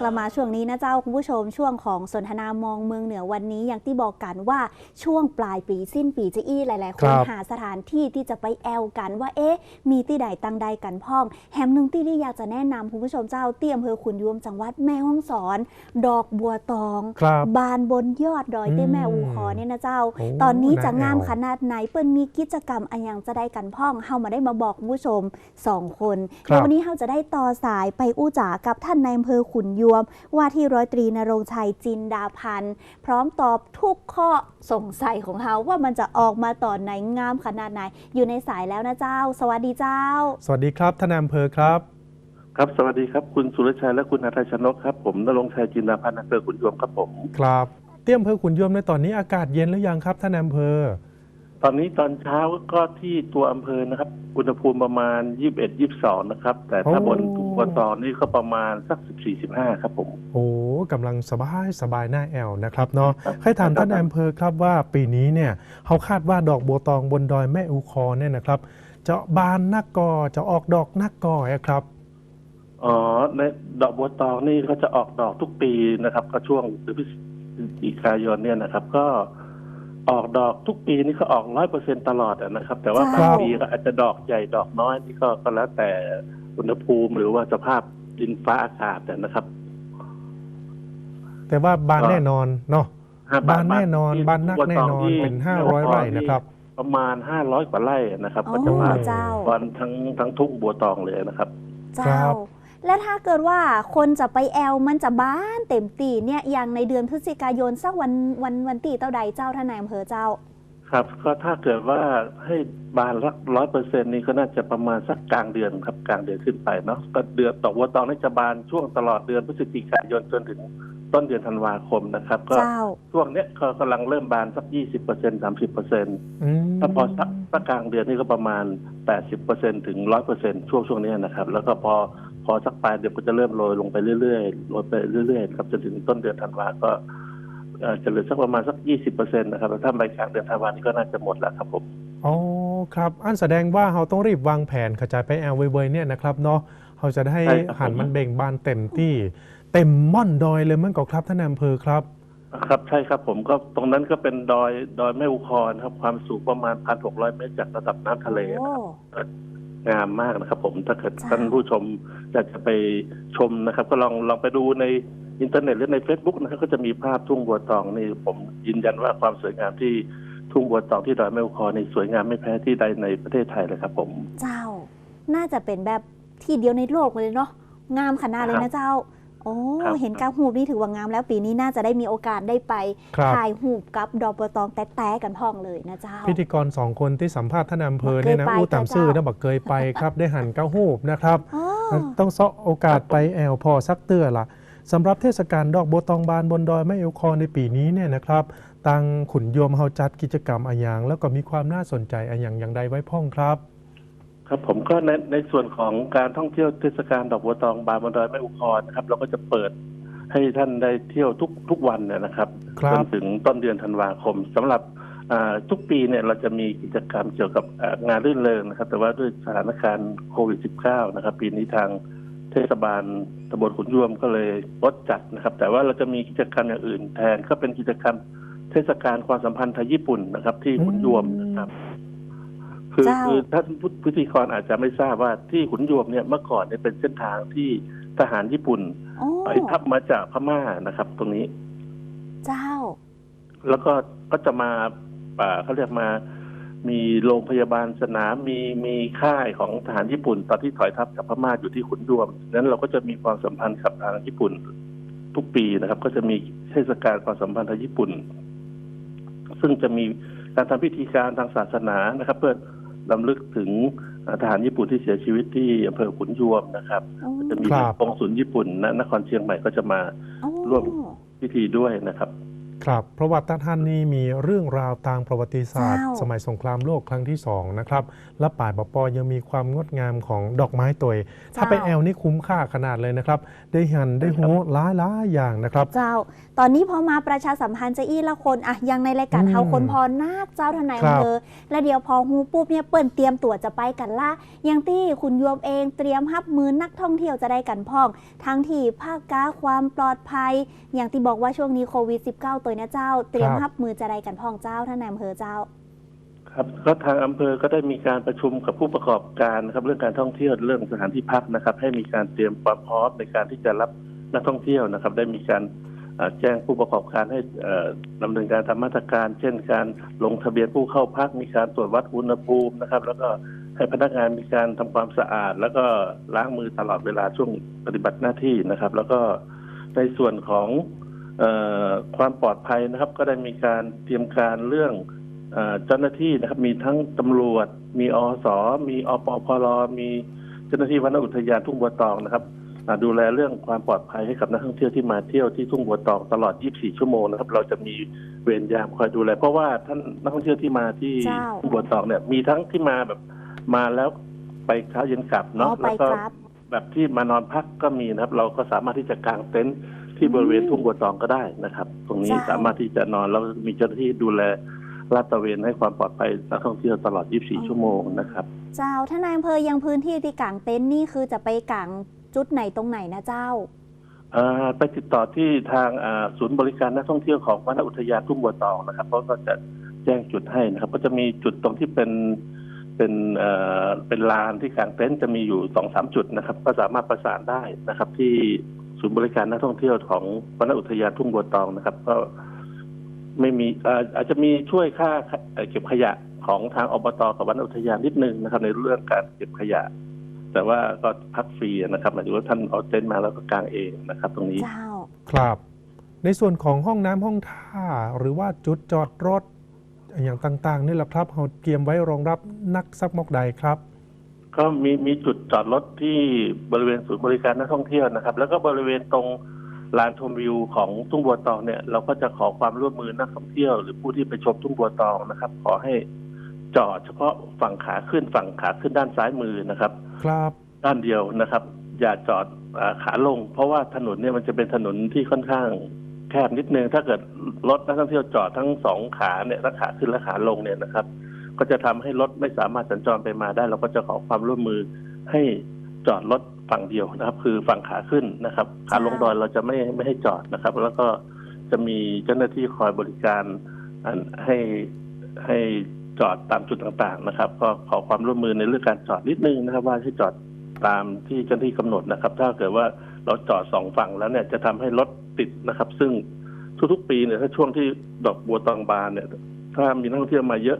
กลับมาช่วงนี้นะเจ้าคุณผู้ชมช่วงของสนทนามองเมืองเหนือวันนี้ อย่างที่บอกกันว่าช่วงปลายปีสิ้นปีจะอี้หลาย ๆ คนครับหาสถานที่ที่จะไปแอลกันว่าเอ๊ะมีที่ใดตังใดกันพ่องแฮมหนึ่งที่ที่อยากจะแนะนำคุณผู้ชมเจ้าเตี้ยมเพอขุนยวมจังหวัดแม่ฮ่องสอน ดอกบัวตองครับบานบนยอดดอยเต้อืมแม่อูคอเนี่ยนะเจ้าโอ้ตอนนี้จะงามน่าแอวขนาดไหนเปิ้นมีกิจกรรมอะไรอย่างจะได้กันพ่องเฮามาได้มาบอกคุณผู้ชมสองคนครับแล้ววันนี้เฮาจะได้ต่อสายไปอู้จ๋ากับท่านนายอำเภอขุนยวม ว่าที่ร้อยตรีนรงค์ชัยจินดาพันธ์พร้อมตอบทุกข้อสงสัยของเฮาว่ามันจะออกมาตอนไหนงามขนาดไหน อยู่ในสายแล้วนะเจ้า สวัสดีเจ้า สวัสดีครับท่านนายอำเภอครับครับ สวัสดีครับ คุณสุรชัยและคุณอาทัยชนกครับ ผมนรงค์ชัยจินดาพันธ์อำเภอขุนยวมครับผม ครับ เตี้ยมอำเภอขุนยวมในตอนนี้อากาศเย็นหรือยังครับท่านนายอำเภอต อนนี้ตอนเช้าก็ที่ตัวอำเภอนะครับ อุณหภูมิประมาณ21 22นะครับ แต่ถ้าโอ้บนทุกบนตอนนี่ก็ประมาณสัก14 15ครับผม โอ้กำลังสบายสบายหน้าแอลนะครับเนาะครับให้ถามท่านนายอำเภอครับว่าปีนี้เนี่ยเขาคาดว่าดอกบัวตองบนดอยแม่อูคอเนี่ยนะครับ จะบานนักกอจะออกดอกนักกออะครับอ๋อในดอกบัวตองนี่ก็จะออกดอกทุกปีนะครับ ก็ช่วงเดือนพฤศจิกายนเนี่ยนะครับ ก็ ออกดอกทุกปีนี่ก็ออกร้อยเปอร์เซ็นตลอดอะนะครับ แต่ว่าครับบางปีก็อาจจะดอกใหญ่ดอกน้อยนี่ก็ก็แล้วแต่อุณหภูมิหรือว่าสภาพดินฟ้าอากาศอะนะครับ แต่ว่าบานก็แน่นอนเนาะห้บานแน่นอนที่บานนักแน่นอนที่เป็นที่500ไร่นะครับ ประมาณห้าร้อยกว่าไร่นะครับอ๋อก็จะมาเจ้าวันทั้งทั้งทุ่งบัวตองเลยนะครับ เจ้าครับ และถ้าเกิดว่าคนจะไปแอลมันจะบ้านเต็มตีเนี่ยอย่างในเดือนพฤศจิกายนสักวันวันวันตีเต้าใดเจ้าท่านนายอำเภอเจ้า ครับ ก็ถ้าเกิดว่าให้บานรักร้อยเปอร์เซ็นนี่ก็น่าจะประมาณสักกลางเดือนครับกลางเดือนขึ้นไปเนาะก็เดือนดอกบัวตองนี่จะบานช่วงตลอดเดือนพฤศจิกายนจนถึงต้นเดือนธันวาคมนะครับ ก็เจ้าช่วงเนี้ยก็กำลังเริ่มบานสักยี่สิบเปอร์เซ็นสามสิบเปอร์เซ็นอืมถ้าพอสักสักกลางเดือนนี่ก็ประมาณแปดสิบเปอร์เซ็นถึงร้อยเปอร์เซ็นช่วงช่วงเนี้ยนะครับ แล้วก็พอ พอสักปลายเดือนก็จะเริ่มโรยลงไปเรื่อยๆโรยไปเรื่อยๆครับจนถึงต้นเดือนธันวาก็เอ่อจะเหลือสักประมาณสักยี่สิบเปอร์เซ็นต์นะครับแล้วถ้าใบกลางเดือนธันวานี่ก็น่าจะหมดแล้วครับผมอ๋อครับ อันแสดงว่าเราต้องรีบวางแผนกระจายไปแอลเวยๆเนี่ยนะครับเนาะเราจะได้ใช่ครับหันมันเบ่งบานเต็มที่เต็มม่อนดอยเลยมั้งก็ครับท่านนายอำเภอครับ ครับใช่ครับผมก็ตรงนั้นก็เป็นดอยดอยแม่อุคอนครับความสูงประมาณพันหกร้อยเมตรจากระดับน้ำทะเลโอ้นะครับ งามมากนะครับ ผมถ้าเกิดจ้าท่านผู้ชมอยากจะไปชมนะครับ ก็ลองลองไปดูในอินเทอร์เน็ตหรือใน Facebook นะครับก็จะมีภาพทุ่งบัวตองนี่ผมยืนยันว่าความสวยงามที่ทุ่งบัวตองที่ดอยแม่อุคอนนี่สวยงามไม่แพ้ที่ใดในประเทศไทยเลยครับ ผม เจ้า น่าจะเป็นแบบที่เดียวในโลกเลยเนาะงามขนาดเลยนะเจ้า โอ้ครับเห็นกาหูบนี่ถือว่างามแล้วปีนี้น่าจะได้มีโอกาสได้ไปครับ ถ่ายหูบกับดอกบัวตองแต๊ะๆกันพ่องเลยนะเจ้า พิธีกรสองคนที่สัมภาษณ์ท่านนายอำเภอเนี่ยนะบักเกยไปอู้ตามซื่อเจ้านะบักเกยไปครับ ได้หันเก้าหูบนะครับ อ๋อ ต้องเซาะโอกาสไปแอลพอสักเตื้อละสำหรับเทศกาลดอกบัวตองบานบนดอยแม่เอวคอในปีนี้เนี่ยนะครับตังขุนโยมเฮาจัดกิจกรรมอะอย่าง แล้วก็มีความน่าสนใจอะอย่างอย่างใดไว้พ่องครับ ครับผมก็ในในส่วนของการท่องเที่ยวเทศกาลดอกบัวตองบานบนดอยแม่อุคอนนะครับ เราก็จะเปิดให้ท่านได้เที่ยวทุกทุกวันเนี่ยนะครับครับ จนถึงต้นเดือนธันวาคมสำหรับอ่าทุกปีเนี่ยเราจะมีกิจกรรมเกี่ยวกับอ่างานรื่นเริงนะครับ แต่ว่าด้วยสถานการณ์โควิด -19 นะครับ ปีนี้ทางเทศบาลตำบลขุนยวมก็เลยงดจัดนะครับ แต่ว่าเราจะมีกิจกรรมอย่างอื่นแทนก็เป็นกิจกรรมเทศกาลความสัมพันธ์ไทยญี่ปุ่นนะครับ ที่ขุนยวมนะครับ คือเจ้าคือท่านผู้พิธีกรอาจจะไม่ทราบว่าที่ขุนยวมเนี่ยเมื่อก่อนเนี่ยเป็นเส้นทางที่ทหารญี่ปุ่นโอ้ไปทับมาจากพม่านะครับ ตรงนี้ เจ้า แล้วก็ก็จะมาป่าเขาเรียกมา มีโรงพยาบาลสนามมีมีค่ายของทหารญี่ปุ่น ตอนที่ถอยทัพจากพม่าอยู่ที่ขุนยวมนั้นเราก็จะมีความสัมพันธ์กับทางญี่ปุ่นทุกปีนะครับ ก็จะมีเทศกาลความสัมพันธ์ทางญี่ปุ่น ซึ่งจะมีการทำพิธีการทางศาสนานะครับ เพื่อ ลำลึกถึงอ่าทหารญี่ปุ่นที่เสียชีวิตที่อำเภอขุนยวมนะครับ จะมีครับ กองศูนย์ญี่ปุ่นณนครเชียงใหม่ก็จะมาโอ้ร่วมพิธีด้วยนะครับ ครับ เพราะว่าท่านนี่มีเรื่องราวทางประวัติศาสตร์เจ้าสมัยสงครามโลกครั้งที่สองนะครับ และป่ายปอปอยังมีความงดงามของดอกไม้ตัวย ถ้าไปแอลนี่คุ้มค่าขนาดเลยนะครับ ได้หันได้หูหลายหลายๆอย่างนะครับ เจ้า ตอนนี้พอมาประชาสัมพันธ์จะอี้ละคนอะอยังในรายการอืมเฮาคนพอนาคเจ้าทนายครับอำเภอและเดี๋ยวพอฮูปุ๊บเนี่ยเปิ้นเตรียมตัวจะไปกันละอยังที่คุณยวมเองเตรียมรับมือนักท่องเที่ยวจะได้กันพ่อง ทั้งที่ภาคกาความปลอดภัย อย่างที่บอกว่าช่วงนี้โควิด -19 ตัวเนี้ยเจ้า เตรียมครับรับมือจะได้กันพ่องเจ้าท่านนายอำเภอเจ้า ครับก็ทางอำเภอก็ได้มีการประชุมกับผู้ประกอบการนะครับเรื่องการท่องเที่ยวเรื่องสถานที่พักนะครับ ให้มีการเตรียมความพร้อมในการที่จะรับนักท่องเที่ยวนะครับ ได้มีการเอ่อแจ้งผู้ประกอบการให้เอ่อดำเนินการตามมาตรการ เช่น การลงทะเบียนผู้เข้าพัก มีการตรวจวัดอุณหภูมินะครับ แล้วก็ให้พนักงานมีการทำความสะอาด แล้วก็ล้างมือตลอดเวลาช่วงปฏิบัติหน้าที่นะครับ แล้วก็ในส่วนของเออ ความปลอดภัยนะครับ ก็ได้มีการเตรียมการเรื่องเอ่อเจ้าหน้าที่นะครับ มีทั้งตำรวจ มีอสมีอปพลมีเจ้าหน้าที่วนอุทยานทุ่งบัวตองนะครับอ่าดูแลเรื่องความปลอดภัยให้กับนักท่องเที่ยวที่มาเที่ยวที่ทุ่งบัวตองตลอด 24 ชั่วโมงนะครับ เราจะมีเวรยามคอยดูแล เพราะว่าท่านนักท่องเที่ยวที่มาที่เจ้าทุ่งบัวตองเนี่ย มีทั้งที่มาแบบมาแล้วไปเช้าเย็นกลับอ๋เนาะอไปแล้วก็ครับแบบที่มานอนพักก็มีนะครับ เราก็สามารถที่จะกางเต็นท์ ที่บริเวณทุ่งบัวตองก็ได้นะครับ ตรงนี้เจ้าสามารถที่จะนอนแล้วมีเจ้าหน้าที่ดูแลลาดตระเวนให้ความปลอดภัยนักท่องเที่ยวตลอด 24 ชั่วโมงนะครับ เจ้าท่านนายอำเภอยังพื้นที่ที่กางเต็นท์นี่คือจะไปกางจุดไหนตรงไหนนะเจ้าอ่าไปติดต่อที่ทางอ่าศูนย์บริการนักท่องเที่ยวของวนอุทยานทุ่งบัวตองนะครับเขาก็จะแจ้งจุดให้นะครับ ก็จะมีจุดตรงที่เป็นเป็นเอ่อเป็นลานที่กางเต็นท์จะมีอยู่สองสามจุดนะครับ ก็สามารถประสานได้นะครับที่ ศูนย์บริการนักท่องเที่ยวของวนอุทยานทุ่งบัวตองนะครับ ก็ไม่มีอาจจะมีช่วยค่าเก็บขยะของทางอบตกับวนอุทยานนิดนึงนะครับ ในเรื่องการเก็บขยะ แต่ว่าก็พักฟรีนะครับหมายถึงว่าท่านเอาเต็นท์มาแล้วก็กางเองนะครับ ตรงนี้ครับ ในส่วนของห้องน้ำห้องท่า หรือว่าจุดจอดรถอย่างต่างๆนี่แหละครับเราเตรียมไว้รองรับนักซักมอกใดครับ ก็มีมีจุดจอดรถที่บริเวณศูนย์บริการนักท่องเที่ยวนะครับ แล้วก็บริเวณตรงลานชมวิวของทุ่งบัวตองเนี่ย เราก็จะขอความร่วมมือนักท่องเที่ยว หรือผู้ที่ไปชมทุ่งบัวตองนะครับ ขอให้จอดเฉพาะฝั่งขาขึ้นฝั่งขาขึ้นด้านซ้ายมือนะครับ ครับด้านเดียวนะครับ อย่าจอดอาขาลง เพราะว่าถนนเนี่ยมันจะเป็นถนนที่ค่อนข้างแคบนิดนึงถ้าเกิดรถนักท่องเที่ยวจอดทั้งสองขาเนี่ยทั้งขาขึ้นและขาลงเนี่ยนะครับ ก็จะทำให้รถไม่สามารถสัญจรไปมาได้ เราก็จะขอความร่วมมือให้จอดรถฝั่งเดียวนะครับ คือฝั่งขาขึ้นนะครับขาลงดอยเราจะไม่ไม่ให้จอดนะครับ แล้วก็จะมีเจ้าหน้าที่คอยบริการให้ให้จอดตามจุดต่างๆนะครับ ก็ขอความร่วมมือในเรื่องการจอดนิดนึงนะครับ ว่าให้จอดตามที่เจ้าหน้าที่กำหนดนะครับ ถ้าเกิดว่าเราจอดสองฝั่งแล้วเนี่ยจะทำให้รถติดนะครับ ซึ่งทุกๆ ปีเนี่ยถ้าช่วงที่ดอกบัวตองบานเนี่ย ถ้ามีนักท่องเที่ยวมาเยอะ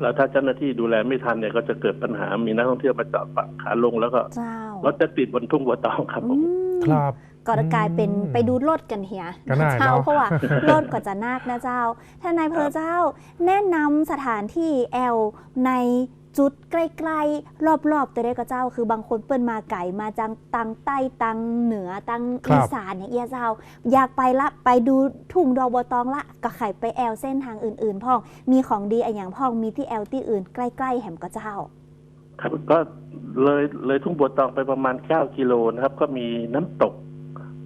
แล้วถ้าเจ้าหน้าที่ดูแลไม่ทันเนี่ยก็จะเกิดปัญหามีนักท่องเที่ยวมาจอดฝั่งขาลงแล้วก็เจ้ารถจะติดบนทุ่งบัวตองครับผอืมมครับก็จะกลายเป็นอืมไปดูรถกันเฮียก็น่าเจ้าเนาะเพราะว่ารถก็จะนาคนะเจ้าท่านนายอำเพอเจ้า แนะนำสถานที่แอลใน จุดใกล้ๆรอบๆ ตัวได้ก็เจ้า คือบางคนเปิ้นมาไก่มาจังตังใต้ตังเหนือตังครัอีบสานเนี่ยเอียเจ้า อยากไปละไปดูทุ่งดอกบัวตองละก็ไข่ไปแอลเส้นทางอื่นๆ พ่องมีของดีอะอย่างพ่องมีที่แอลที่อื่น ใกล้ ๆ แหมก็เจ้า ครับก็เลยเลยทุ่งบัวตองไปประมาณเก้ากิโลนะครับ ก็มีน้ำตก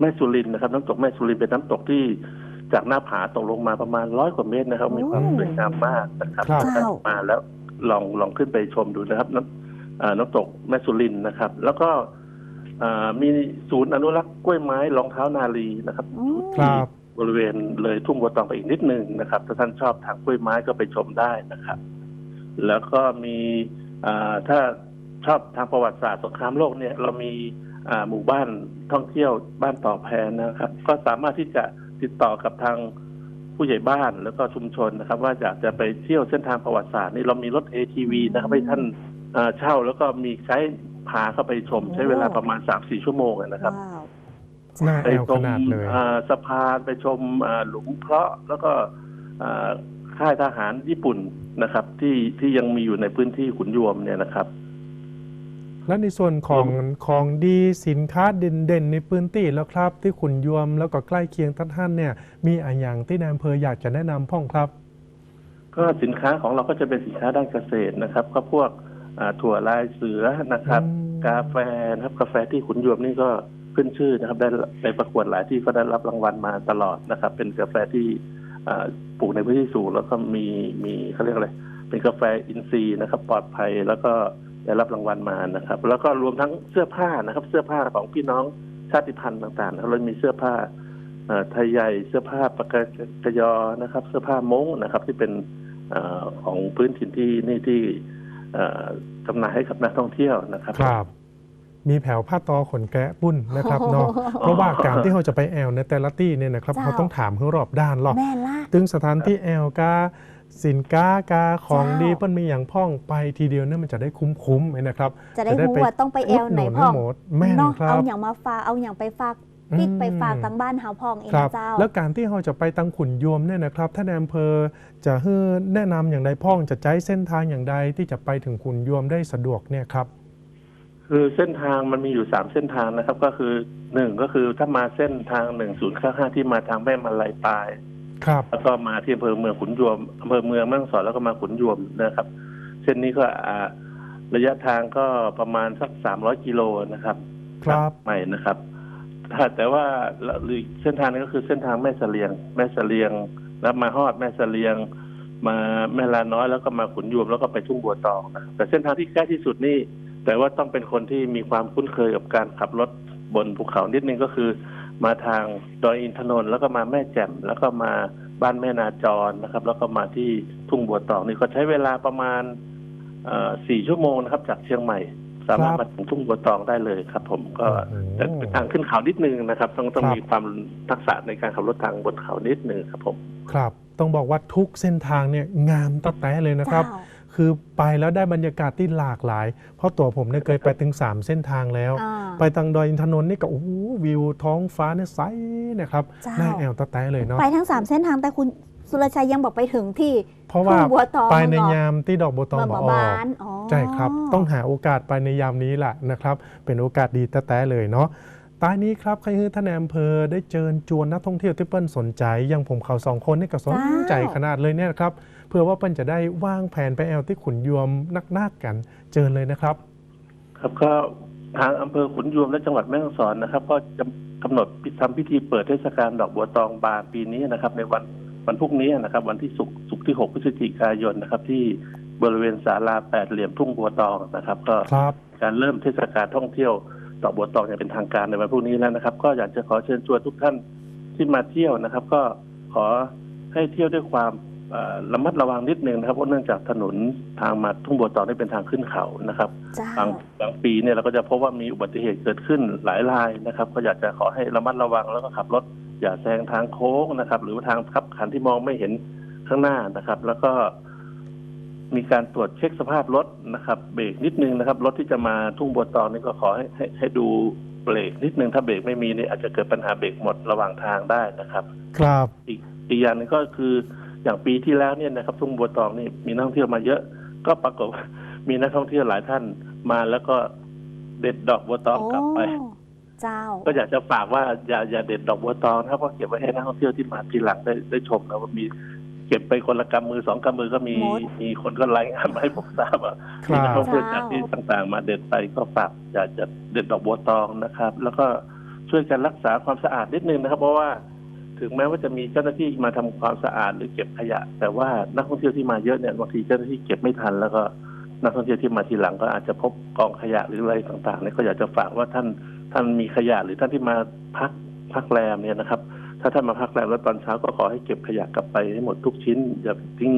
แม่สุรินทร์นะครับ น้ำตกแม่สุรินทร์เป็นน้ำตกที่จากหน้าผาตกลงมาประมาณร้อยกว่าเมตรนะครับ มีความโอ้สวยงามมากนะครับครับเจ้ามาแล้ว ลองลองขึ้นไปชมดูนะครับน้ำอ่าน้ำตกแม่สุรินทร์นะครับ แล้วก็อ่ามีศูนย์อนุรักษ์กล้วยไม้รองเท้านาลีนะครับอืมครับบริเวณเลยทุ่งบัวตองไปอีกนิดนึงนะครับ ถ้าท่านชอบทางกล้วยไม้ก็ไปชมได้นะครับ แล้วก็มีอ่าถ้าชอบทางประวัติศาสตร์สงครามโลกเนี่ย เรามีอ่าหมู่บ้านท่องเที่ยวบ้านต่อแพนะครับ ก็สามารถที่จะติดต่อกับทาง ผู้ใหญ่บ้านแล้วก็ชุมชนนะครับ ว่าอยากจะไปเที่ยวเส้นทางประวัติศาสตร์นี่เรามีรถ ATV นะครับให้ท่านอ่าเช่าแล้วก็มีไกด์พาเข้าไปชม ใช้เวลาประมาณสามสี่ชั่วโมงนะครับ ว้าวน่าไปแอลชขมนาดเลย อ่าสะพานไปชมอ่าหลุมเพราะห์แล้วก็อ่าค่ายทหารญี่ปุ่นนะครับ ที่ที่ยังมีอยู่ในพื้นที่ขุนยวมเนี่ยนะครับ และในส่วนของของดีสินค้าเด่นๆ ในพื้นที่แล้วครับ ที่ขุนยวมแล้วก็ใกล้เคียงท่านๆเนี่ยมีอะไรอย่างที่นายอำเภออยากจะแนะนำพ่องครับ ก็สินค้าของเราก็จะเป็นสินค้าด้านเกษตรนะครับ ก็พวกอ่าถั่วลายเสือนะครับ อืม กาแฟนะครับกาแฟที่ขุนยวมนี่ก็ขึ้นชื่อนะครับได้ไปประกวดหลายที่ก็ได้รับรางวัลมาตลอดนะครับ เป็นกาแฟที่อ่าปลูกในพื้นที่สูงแล้วก็มีมีเขาเรียกอะไรเป็นกาแฟอินทรีย์นะครับ ปลอดภัยแล้วก็ ได้รับรางวัลมานะครับ แล้วก็รวมทั้งเสื้อผ้านะครับ เสื้อผ้าของพี่น้องชาติพันธุ์ต่างๆนะครับเรามีเสื้อผ้าเอ่อไทยใหญ่เสื้อผ้าปากกยอนะครับ เสื้อผ้ามงนะครับ ที่เป็นเอ่อของพื้นถิ่นที่นี่ที่เอ่อจำหน่ายให้กับนักท่องเที่ยวนะครับครับ มีแผวผ้าตอขนแกะปุ้นนะครับเนาะเพราะว่าการที่เราจะไปแอลในแต่ละที่เนี่ยนะครับเจ้าเราต้องถามให้รอบด้านหรอกแม่ล่ะตึงสถานที่แอลกา สินค้ากาของเจ้าดีเปิ้นมีอย่างพ่องไปทีเดียวเนี่ยมันจะได้คุ้มๆนะครับ จะได้รู้ว่าต้องไปแอลไหนดพ่องหมดแม่นเนาะครัเอาบอย่างมาฝากเอาอย่างไปฝากปิกอืมไปฝากตังบ้านเฮาพ่องเองครับนะเจ้า แล้วการที่เราจะไปตังขุนยวมเนี่ยนะครับท่านนายอำเภอจะให้แนะนำอย่างใดพ่องจะใช้เส้นทางอย่างใดที่จะไปถึงขุนยวมได้สะดวกเนี่ยครับ คือเส้นทางมันมีอยู่สามเส้นทางนะครับ ก็คือหนึ่งก็คือถ้ามาเส้นทางหนึ่งศูนย์ข้าห้าที่มาทางแม่มาลายปลาย ครับ แล้วก็มาที่อำเภอเมืองขุนยวมอำเภอเมืองแม่ฮ่องสอนแล้วก็มาขุนยวมนะครับ เส้นนี้ก็อ่าระยะทางก็ประมาณสักสามร้อยกิโลนะครับครับใหม่นะครับถ้าแต่ว่าอีกเส้นทางนึงก็คือเส้นทางแม่เสลียง แม่เสลียง แล้วมาฮอดแม่เสลียง มาแม่ลาน้อยแล้วก็มาขุนยวมแล้วก็ไปทุ่งบัวตองนะครับแต่เส้นทางที่ใกล้ที่สุดนี่แต่ว่าต้องเป็นคนที่มีความคุ้นเคยกับการขับรถบนภูเขานิดนึงก็คือ มาทางดอยอินทนนท์แล้วก็มาแม่แจ่มแล้วก็มาบ้านแม่นาจรนะครับ แล้วก็มาที่ทุ่งบัวตองนี่ก็ใช้เวลาประมาณเอ่อสี่ชั่วโมงนะครับ จากเชียงใหม่ สามารถมาถึงทุ่งบัวตองได้เลยครับ ผมก็โอ้โหแต่เป็นทางขึ้นเขานิดนึงนะครับ ต้องต้องครับมีความทักษะในการขับรถทางบนเขานิดนึงครับผม ครับ ต้องบอกว่าทุกเส้นทางเนี่ยงามตั้งแต่เลยนะครับเจ้า คือไปแล้วได้บรรยากาศที่หลากหลาย เพราะตัวผมเนี่ยเคยไปถึง 3 เส้นทางแล้วอ่าไปทางดอยอินทนนท์นี่ก็โอ้โหวิวท้องฟ้าเนี่ยใสนะครับเจ้าน่าแอลตะแตะเลยเนาะไปทั้งสามเส้นทางแต่คุณสุรชัยยังบอกไปถึงที่เพราะว่าทุ่งบัวตองไปในเหรอยามที่ดอกบัวตองเมืองบอบ่าอกบานอ๋อใช่ครับต้องหาโอกาสไปในยามนี้แหละนะครับ เป็นโอกาสดีแต่แต่เลยเนาะตายนี้ครับใครคือท่านนายอำเภอได้เชิญชวนนักท่องเที่ยวที่เปิ้ลสนใจ อย่างผมเขาสองคนนี่ก็สนใจขนาดเลยเนี่ยนะครับ เพื่อว่าเปิ้ลจะได้วางแผนไปแอลที่ขุนยวมนักๆกันเชิญเลยนะครับ ครับก็ทางอำเภอขุนยวมและจังหวัดแม่ฮ่องสอนนะครับ ก็จะกำหนดทำพิธีเปิดเทศกาลดอกบัวตองบานปีนี้นะครับ ในวันวันพรุ่งนี้นะครับ วันที่ศุกร์ศุกร์ที่ 6 พฤศจิกายนนะครับ ที่บริเวณศาลาแปดเหลี่ยมทุ่งบัวตองนะครับ ก็ครับ การเริ่มเทศกาลท่องเที่ยวดอกบัวตองอย่างเป็นทางการในวันพรุ่งนี้แล้วนะครับ ก็อยากจะขอเชิญชวนทุกท่านที่มาเที่ยวนะครับ ก็ขอให้เที่ยวด้วยความเอ่อ ระมัดระวังนิดนึงนะครับเพราะเนื่องจากถนนทางมาทุ่งบัวตองนี่เป็นทางขึ้นเขานะครับเจ้าบางบางปีเนี่ยเราก็จะพบว่ามีอุบัติเหตุเกิดขึ้นหลายรายนะครับ ก็อยากจะขอให้ระมัดระวังแล้วก็ขับรถอย่าแซงทางโค้งนะครับ หรือว่าทางขับขันที่มองไม่เห็นข้างหน้านะครับ แล้วก็ มีการตรวจเช็คสภาพรถนะครับเบรกนิดนึงนะครับรถที่จะมาทุ่งบัวตองนี่ก็ขอให้ให้ให้ดูเบรกนิดนึงถ้าเบรกไม่มีเนี่ยอาจจะเกิดปัญหาเบรกหมดระหว่างทางได้นะครับ ครับอีกอีกอย่างหนึงก็คือ อย่างปีที่แล้วเนี่ยนะครับทุ่งบัวตองนี่มีนักท่องเที่ยวมาเยอะ ก็ปรากฏว่ามีนักท่องเที่ยวหลายท่านมาแล้วก็เด็ดดอกบัวตองกลับไปโอ้เจ้า ก็อยากจะฝากว่าอย่าอย่าเด็ดดอกบัวตองนะครับเพราะเก็บไว้ให้นักท่องเที่ยวที่มาทีหลังได้ได้ชมนะว่ามีเก็บไปคนละกำมือสองกำมือก็มีหมดมีคนก็รายงานมาให้ผมทราบว่าคมีรันักบท่องเที่ยวจากที่ต่างๆ มาเด็ดไปก็ฝากอยากจะเด็ดดอกบัวตองนะครับ แล้วก็ช่วยกันรักษาความสะอาดนิดนึงนะครับ เพราะว่า ถึงแม้ว่าจะมีเจ้าหน้าที่มาทำความสะอาดหรือเก็บขยะ แต่ว่านักท่องเที่ยวที่มาเยอะเนี่ยบางทีเจ้าหน้าที่เก็บไม่ทัน แล้วก็นักท่องเที่ยวที่มาทีหลังก็อาจจะพบกองขยะหรืออะไรต่างๆเนี่ยก็อยากจะฝากว่าท่านท่านมีขยะหรือท่านที่มาพักพักแรมเนี่ยนะครับ ถ้าท่านมาพักแรมแล้วตอนเช้าก็ขอให้เก็บขยะกลับไปให้หมดทุกชิ้น อย่าทิ้ง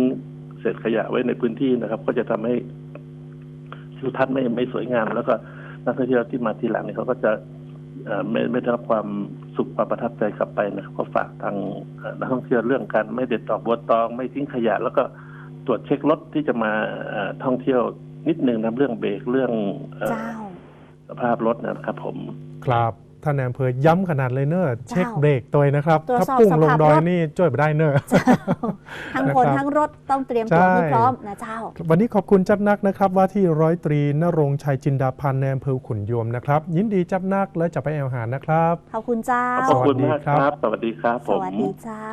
เศษขยะไว้ในพื้นที่นะครับ ก็จะทำให้ทิวทัศน์ไม่ไม่สวยงาม แล้วก็นักท่องเที่ยวที่มาทีหลังเนี่ยเขาก็จะไม่ไม่ได้รับความ สุขความประทับใจกลับไปนะครับก็ฝากทางเอ่อนักท่องเที่ยวเรื่องการไม่เด็ดดอกบัวตอง ไม่ทิ้งขยะ แล้วก็ตรวจเช็ครถที่จะมาเอ่อท่องเที่ยวนิดนึงนะเรื่องเบรกเรื่องเอ่อเจ้าสภาพรถนะครับผมครับ ท่านนายอำเภอย้ำขนาดเลยเนอะเจ้าเช็คเบรกตัวนะครับตรวจถ้าสอบพุ่งลงสภาพดอยรถนี่ช่วยไม่ได้เนอะทั้งคนนะครับทั้งรถต้องเตรียมตัวใช่ให้พร้อมนะเจ้า วันนี้ขอบคุณจับนักนะครับว่าที่ร้อยตรีนรงค์ชัยจินดาพันธ์ในอำเภอขุนยวมนะครับ ยินดีจับนักและจะไปแอลหานะครับขอบคุณเจ้า ขอบคุณมากสวัสดีครับครับ สวัสดีครับสผมวัสดีเจ้า